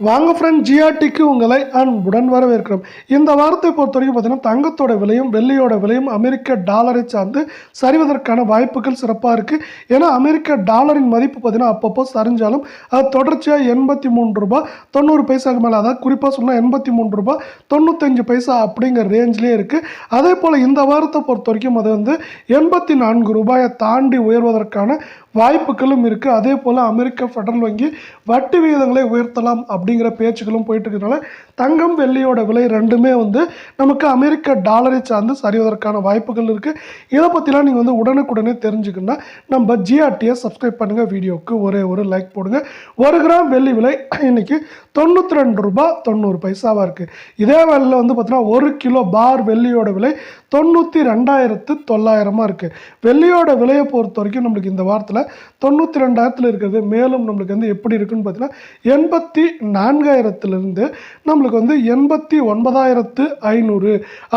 வாங்க ஃப்ரெண்ட் ஜிஆர்டிக்கு உங்களை அன்புடன் வரவேற்கிறோம். இந்த வாரத்தை பொறுத்த வரைக்கும் பார்த்தீங்கன்னா தங்கத்தோட விலையும் வெள்ளியோட விலையும் அமெரிக்க டாலரை சார்ந்து சரிவதற்கான வாய்ப்புகள் சிறப்பாக இருக்குது ஏன்னா அமெரிக்க டாலரின் மதிப்பு பார்த்தீங்கன்னா அப்பப்போ சரிஞ்சாலும் அது தொடர்ச்சியாக எண்பத்தி மூணு ரூபாய் தொண்ணூறு பைசாக்கு மேலே அதாவது குறிப்பாக சொன்னால் எண்பத்தி மூணு ரூபாய் தொண்ணூத்தஞ்சு பைசா அப்படிங்கிற ரேஞ்சிலே இருக்குது அதே போல் இந்த வாரத்தை பொறுத்த வரைக்கும் அது வந்து எண்பத்தி நான்கு ரூபாயை தாண்டி உயர்வதற்கான வாய்ப்புகளும் இருக்குது அதே போல் அமெரிக்க ஃபெடரல் வங்கி வட்டி விகிதங்களை உயர்த்தலாம் அப்படிங்கிற பேச்சுக்களும் போயிட்டு இருக்கிறதுனால தங்கம் வெள்ளியோட விலை ரெண்டுமே வந்து நமக்கு அமெரிக்க டாலரை சார்ந்து சரிவதற்கான வாய்ப்புகள் இருக்குது இதை பற்றிலாம் நீங்கள் வந்து உடனுக்குடனே தெரிஞ்சுக்கணும்னா நம்ம ஜிஆர்டியை சப்ஸ்கிரைப் பண்ணுங்கள் வீடியோவுக்கு ஒரே ஒரு லைக் போடுங்க. ஒரு கிராம் வெள்ளி விலை இன்னைக்கு தொண்ணூற்றி ரெண்டு ரூபா தொண்ணூறு பைசாவாக இருக்குது இதே வேலையில் வந்து பார்த்தீங்கன்னா ஒரு கிலோ பார் வெள்ளியோட விலை தொண்ணூற்றி ரெண்டாயிரத்து தொள்ளாயிரமாக இருக்குது வெள்ளியோட விலையை பொறுத்த வரைக்கும் நம்மளுக்கு இந்த வாரத்தில் தொண்ணூற்றி ரெண்டாயிரத்தில் இருக்கிறது. மேலும் நம்மளுக்கு வந்து எப்படி இருக்குன்னு பார்த்தீங்கன்னா எண்பத்தி நான்காயிரத்துலேருந்து நம்மளுக்கு வந்து எண்பத்தி ஒன்பதாயிரத்து ஐநூறு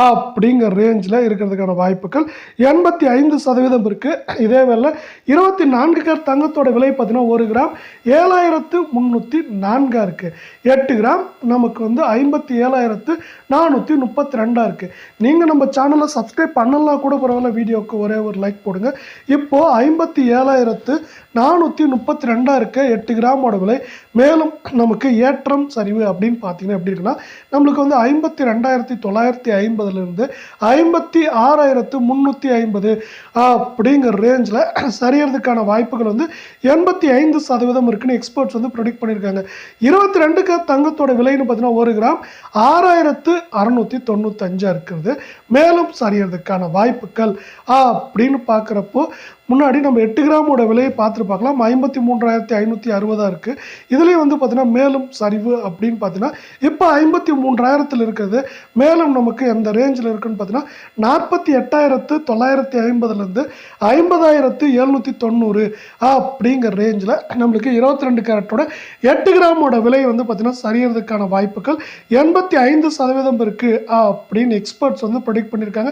அப்படிங்கிற ரேஞ்சில் இருக்கிறதுக்கான வாய்ப்புகள். எண்பத்தி ஐந்து சதவீதம் இருக்குது இதே வேலை இருபத்தி நான்கு கேர் தங்கத்தோட விலை பார்த்தீங்கன்னா ஒரு கிராம் ஏழாயிரத்து முந்நூற்றி நான்காக இருக்குது எட்டு கிராம் நமக்கு வந்து ஐம்பத்தி ஏழாயிரத்து நானூற்றி முப்பத்தி ரெண்டாக இருக்குது நீங்கள் நம்ம சேனலை சப்ஸ்கிரைப் பண்ணலாம் கூட பரவாயில்ல வீடியோவுக்கு ஒரே ஒரு லைக் போடுங்க. இப்போது ஐம்பத்தி ஏழாயிரத்து நானூற்றி முப்பத்தி ரெண்டாக இருக்க எட்டு கிராமோட விலை. மேலும் நமக்கு ஏற்றம் சரிவு அப்படின்னு பார்த்தீங்கன்னா எப்படி இருக்குன்னா நம்மளுக்கு வந்து ஐம்பத்தி ரெண்டாயிரத்தி தொள்ளாயிரத்தி ஐம்பதுலேருந்து ஐம்பத்தி ஆறாயிரத்து முந்நூற்றி ஐம்பது அப்படிங்கிற ரேஞ்சில் சரியறதுக்கான வாய்ப்புகள் வந்து எண்பத்தி ஐந்து சதவீதம் இருக்குன்னு எக்ஸ்பர்ட்ஸ் வந்து ப்ரொடிக்ட் பண்ணியிருக்காங்க. இருபத்தி ரெண்டுக்கு தங்கத்தோட விலைன்னு பார்த்தீங்கன்னா ஒரு கிராம் ஆறாயிரத்து அறநூற்றி தொண்ணூத்தஞ்சாக இருக்கிறது. மேலும் சரியறதுக்கான வாய்ப்புகள் அப்படின்னு பார்க்குறப்போ முன்னாடி நம்ம எட்டு கிராமோட விலையை பார்த்துட்டு பார்க்கலாம். ஐம்பத்தி மூன்றாயிரத்தி ஐநூற்றி அறுபதாக இருக்குது இதுலேயும் வந்து பார்த்திங்கன்னா மேலும் சரிவு அப்படின்னு பார்த்தீங்கன்னா இப்போ ஐம்பத்தி மூன்றாயிரத்தில் இருக்கிறது. மேலும் நமக்கு எந்த ரேஞ்சில் இருக்குன்னு பார்த்தீங்கன்னா நாற்பத்தி எட்டாயிரத்து தொள்ளாயிரத்தி ஐம்பதுலேருந்து ஐம்பதாயிரத்து எழுநூற்றி தொண்ணூறு அப்படிங்கிற ரேஞ்சில் நம்மளுக்கு இருபத்தி ரெண்டு கேரட்டோட எட்டு கிராமோட விலை வந்து பார்த்தீங்கன்னா சரியறதுக்கான வாய்ப்புகள் எண்பத்தி ஐந்து சதவீதம் இருக்குது அப்படின்னு எக்ஸ்பர்ட்ஸ் வந்து ப்ரொடிக்ட் பண்ணியிருக்காங்க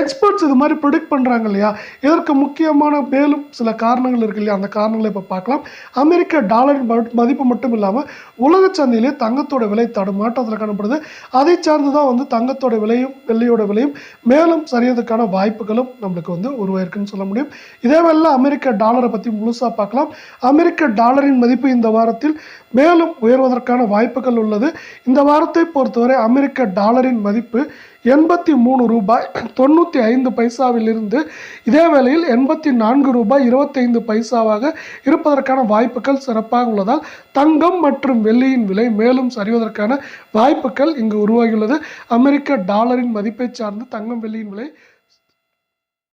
எக்ஸ்பர்ட்ஸ் இது மாதிரி ப்ரொடிக்ட் பண்ணுறாங்க இல்லையா? இதற்கு முக்கியமான மேலும் சில காரணங்கள் இருக்கு இல்லையா? அந்த காரணங்களை இப்போ பார்க்கலாம். அமெரிக்க டாலரின் மதிப்பு மட்டும் இல்லாமல் உலக சந்தையிலே தங்கத்தோட விலை தடுமாற்றத்தில் காணப்படுது. அதை சார்ந்து தான் வந்து தங்கத்தோட விலையும் வெள்ளியோட விலையும் மேலும் சரியதுக்கான வாய்ப்புகளும் நம்மளுக்கு வந்து உருவாயிருக்குன்னு சொல்ல முடியும். இதே வேளையில் அமெரிக்க டாலரை பற்றி முழுசாக பார்க்கலாம். அமெரிக்க டாலரின் மதிப்பு இந்த வாரத்தில் மேலும் உயர்வதற்கான வாய்ப்புகள் உள்ளது. இந்த வாரத்தை பொறுத்தவரை அமெரிக்க டாலரின் மதிப்பு எண்பத்தி மூணு ரூபாய் தொண்ணூற்றி ஐந்து பைசாவிலிருந்து இதே வேளையில் எண்பத்தி நான்கு ரூபாய் இருபத்தைந்து பைசாவாக இருப்பதற்கான வாய்ப்புகள் சிறப்பாக உள்ளதால் தங்கம் மற்றும் வெள்ளியின் விலை மேலும் சரிவதற்கான வாய்ப்புகள் இங்கு உருவாகியுள்ளது. அமெரிக்க டாலரின் மதிப்பை சார்ந்து தங்கம் வெள்ளியின் விலை